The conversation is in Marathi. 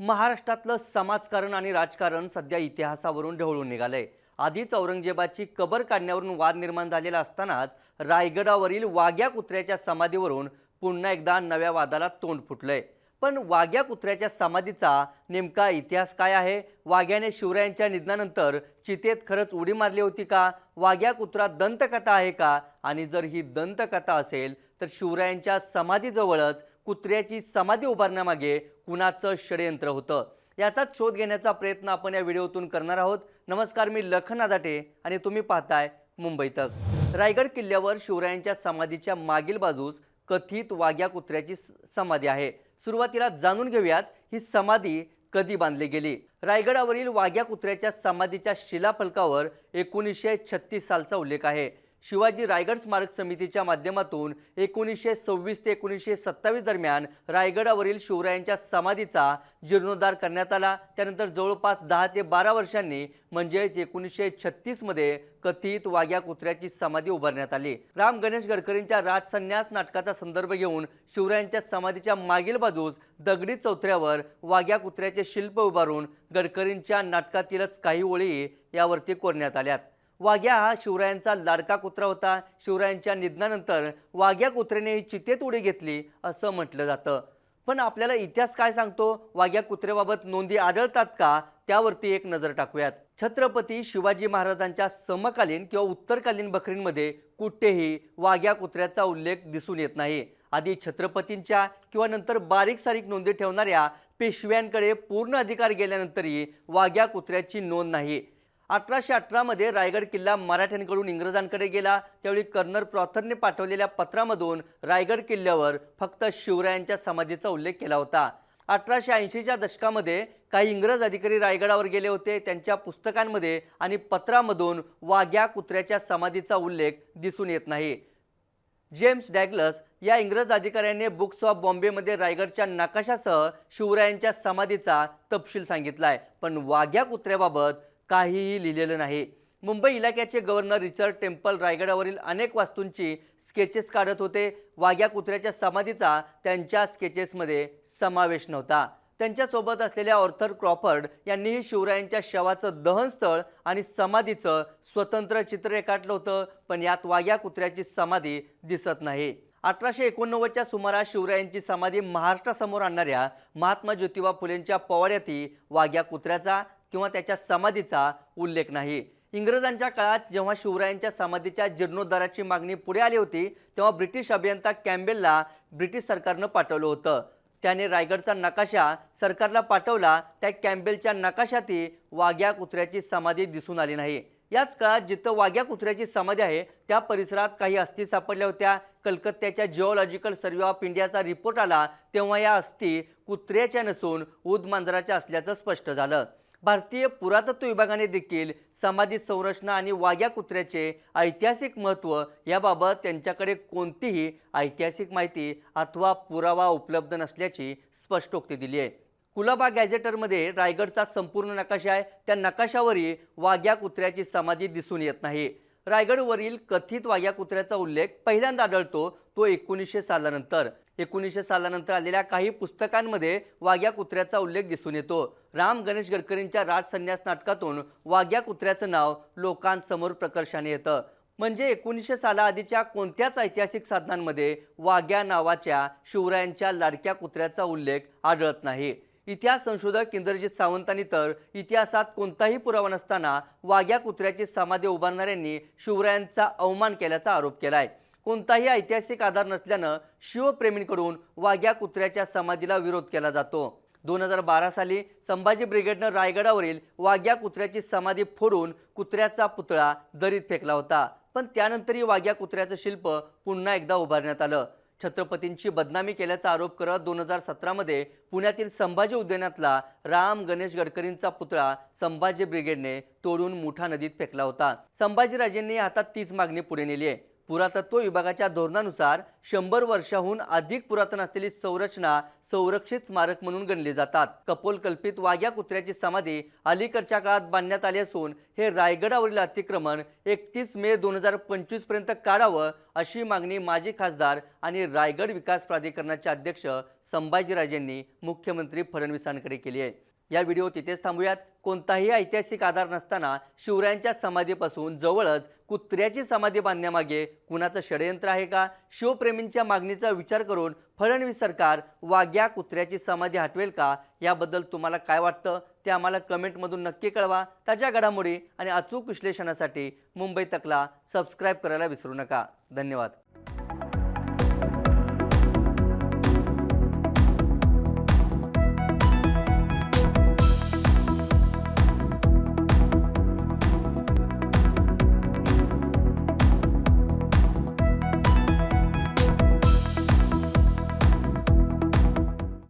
महाराष्ट्रातलं समाजकारण आणि राजकारण सध्या इतिहासावरून ढवळून निघालंय. आधीच औरंगजेबाची कबर काढण्यावरून वाद निर्माण झालेला असतानाच रायगडावरील वाघ्या कुत्र्याच्या समाधीवरून पुन्हा एकदा नव्या वादाला तोंड फुटलंय. पण वाघ्या कुत्र्याच्या समाधीचा नेमका इतिहास काय आहे? वाघ्याने शिवरायांच्या निधनानंतर चितेत खरंच उडी मारली होती का? वाघ्या कुत्रा दंतकथा आहे का? आणि जर ही दंतकथा असेल तर शिवरायांच्या समाधीजवळच कुत्र्याची समाधी उभारण्यामागे कुणाचं षडयंत्र होतं? याचाच शोध घेण्याचा प्रयत्न आपण या व्हिडिओतून करणार आहोत. नमस्कार मी लखन आदाटे आणि तुम्ही पाहताय मुंबई तक. रायगड किल्ल्यावर शिवरायांच्या समाधीच्या मागील बाजूस कथित वाघ्या कुत्र्याची स- समाधी आहे. सुरुवातीला जाणून घेऊयात ही समाधी कधी बांधली गेली? रायगडावरील वाघ्या कुत्र्याच्या समाधीच्या शिलाफलकावर एकोणीसशे छत्तीस सालचा उल्लेख आहे. शिवाजी रायगड स्मारक समितीच्या माध्यमातून एकोणीसशे सव्वीस ते एकोणीसशे सत्तावीस दरम्यान रायगडावरील शिवरायांच्या समाधीचा जीर्णोद्धार करण्यात आला. त्यानंतर जवळपास दहा ते बारा वर्षांनी म्हणजेच एकोणीसशे छत्तीसमध्ये कथित वाघ्या कुत्र्याची समाधी उभारण्यात आली. राम गणेश गडकरींच्या राजसन्यास नाटकाचा संदर्भ घेऊन शिवरायांच्या समाधीच्या मागील बाजूस दगडी चौथऱ्यावर वाघ्या कुत्र्याचे शिल्प उभारून गडकरींच्या नाटकातीलच काही ओळी यावरती कोरण्यात आल्यात. वाघ्या हा शिवरायांचा लाडका कुत्रा होता. शिवरायांच्या निधनानंतर वाघ्या कुत्र्याने चितेत उडी घेतली असं म्हटलं जातं. पण आपल्याला इतिहास काय सांगतो? वाघ्या कुत्र्याबाबत नोंदी आढळतात का? त्यावरती एक नजर टाकूयात. छत्रपती शिवाजी महाराजांच्या समकालीन किंवा उत्तरकालीन बकरींमध्ये कुठेही वाघ्या कुत्र्याचा उल्लेख दिसून येत नाही. आधी छत्रपतींच्या किंवा नंतर बारीक सारीक नोंदी ठेवणाऱ्या पेशव्यांकडे पूर्ण अधिकार गेल्यानंतरही वाघ्या कुत्र्याची नोंद नाही. अठराशे अठरामध्ये रायगड किल्ला मराठ्यांकडून इंग्रजांकडे गेला. त्यावेळी कर्नल प्रॉथरने पाठवलेल्या पत्रामधून रायगड किल्ल्यावर फक्त शिवरायांच्या समाधीचा उल्लेख केला होता. अठराशे ऐंशीच्या दशकामध्ये काही इंग्रज अधिकारी रायगडावर गेले होते. त्यांच्या पुस्तकांमध्ये आणि पत्रामधून वाघ्या कुत्र्याच्या समाधीचा उल्लेख दिसून येत नाही. जेम्स डॅगलस या इंग्रज अधिकाऱ्याने बुक्स ऑफ बॉम्बेमध्ये रायगडच्या नकाशासह शिवरायांच्या समाधीचा तपशील सांगितलाय. पण वाघ्या कुत्र्याबाबत काहीही लिहिलेलं नाही. मुंबई इलाक्याचे गव्हर्नर रिचर्ड टेम्पल रायगडावरील अनेक वास्तूंची स्केचेस काढत होते. वाघ्या कुत्र्याच्या समाधीचा त्यांच्या स्केचेसमध्ये समावेश नव्हता. त्यांच्यासोबत असलेल्या ऑर्थर क्रॉफर्ड यांनीही शिवरायांच्या शवाचं दहनस्थळ आणि समाधीचं स्वतंत्र चित्र रेखाटलं होतं पण यात वाघ्या कुत्र्याची समाधी दिसत नाही. अठराशे एकोणनव्वदच्या सुमारास शिवरायांची समाधी महाराष्ट्रासमोर आणणाऱ्या महात्मा ज्योतिबा फुलेंच्या पोवाड्यातही वाघ्या कुत्र्याचा किंवा त्याच्या समाधीचा उल्लेख नाही. इंग्रजांच्या काळात जेव्हा शिवरायांच्या समाधीच्या जीर्णोद्धाराची मागणी पुढे आली होती तेव्हा ब्रिटिश अभियंता कॅम्बेलला ब्रिटिश सरकारनं पाठवलं होतं. त्याने रायगडचा नकाशा सरकारला पाठवला त्या कॅम्बेलच्या नकाशातही वाघ्या कुत्र्याची समाधी दिसून आली नाही. याच काळात जिथं वाघ्या कुत्र्याची समाधी आहे त्या परिसरात काही अस्थी सापडल्या होत्या. कलकत्त्याच्या जिओलॉजिकल सर्व्हे ऑफ इंडियाचा रिपोर्ट आला तेव्हा या अस्थी कुत्र्याच्या नसून उदमांजराच्या असल्याचं स्पष्ट झालं. भारतीय पुरातत्व विभागाने देखील समाधी संरचना आणि वाघ्या कुत्र्याचे ऐतिहासिक महत्त्व याबाबत त्यांच्याकडे कोणतीही ऐतिहासिक माहिती अथवा पुरावा उपलब्ध नसल्याची स्पष्टोक्ती दिली आहे. कुलाबा गॅझेटरमध्ये रायगडचा संपूर्ण नकाशा आहे. त्या नकाशावरही वाघ्या कुत्र्याची समाधी दिसून येत नाही. रायगडवरील कथित वाघ्या कुत्र्याचा उल्लेख पहिल्यांदा आढळतो तो एकोणीसशे सालानंतर. एकोणीसशे सालानंतर आलेल्या काही पुस्तकांमध्ये वाघ्या कुत्र्याचा उल्लेख दिसून येतो. राम गणेश गडकरींच्या राजसन्यास नाटकातून वाघ्या कुत्र्याचं नाव लोकांसमोर प्रकर्षाने येतं. म्हणजे एकोणीसशे सालाआधीच्या कोणत्याच ऐतिहासिक साधनांमध्ये वाघ्या नावाच्या शिवरायांच्या लाडक्या कुत्र्याचा उल्लेख आढळत नाही. इतिहास संशोधक इंद्रजित सावंतांनी तर इतिहासात कोणताही पुरावा नसताना वाघ्या कुत्र्याची समाधी उभारणाऱ्यांनी शिवरायांचा अवमान केल्याचा आरोप केला आहे कोणताही ऐतिहासिक आधार नसल्यानं शिवप्रेमींकडून वाघ्या कुत्र्याच्या समाधीला विरोध केला जातो. दोन हजार बारा साली संभाजी ब्रिगेडनं रायगडावरील वाघ्या कुत्र्याची समाधी फोडून कुत्र्याचा पुतळा दरीत फेकला होता. पण त्यानंतरही वाघ्या कुत्र्याचं शिल्प पुन्हा एकदा उभारण्यात आलं. छत्रपतींची बदनामी केल्याचा आरोप करत दोन हजार सतरामध्ये पुण्यातील संभाजी उद्यानातला राम गणेश गडकरींचा पुतळा संभाजी ब्रिगेडने तोडून मुठा नदीत फेकला होता. संभाजीराजेंनी हातात तीच मागणी पुढे नेली आहे. पुरातत्व विभागाच्या धोरणानुसार शंभर वर्षाहून अधिक पुरातन असलेली संरचना संरक्षित स्मारक म्हणून गणली जातात. कपोल कल्पित वाघ्या कुत्र्याची समाधी अलीकडच्या काळात बांधण्यात आली असून हे रायगडावरील अतिक्रमण एकतीस मे दोन हजार पंचवीसपर्यंत काढावं अशी मागणी माजी खासदार आणि रायगड विकास प्राधिकरणाचे अध्यक्ष संभाजीराजेंनी मुख्यमंत्री फडणवीसांकडे केली आहे. या व्हिडिओ तिथेच थांबूयात. कोणताही ऐतिहासिक आधार नसताना शिवरायांच्या समाधीपासून जवळच कुत्र्याची समाधी बांधण्यामागे कुणाचं षडयंत्र आहे का? शिवप्रेमींच्या मागणीचा विचार करून फडणवीस सरकार वाघ्या कुत्र्याची समाधी हटवेल का? याबद्दल तुम्हाला काय वाटतं? ते आम्हाला कमेंटमधून नक्की कळवा. ताज्या घडामोडी आणि अचूक विश्लेषणासाठी मुंबई तकला सबस्क्राईब करायला विसरू नका. धन्यवाद.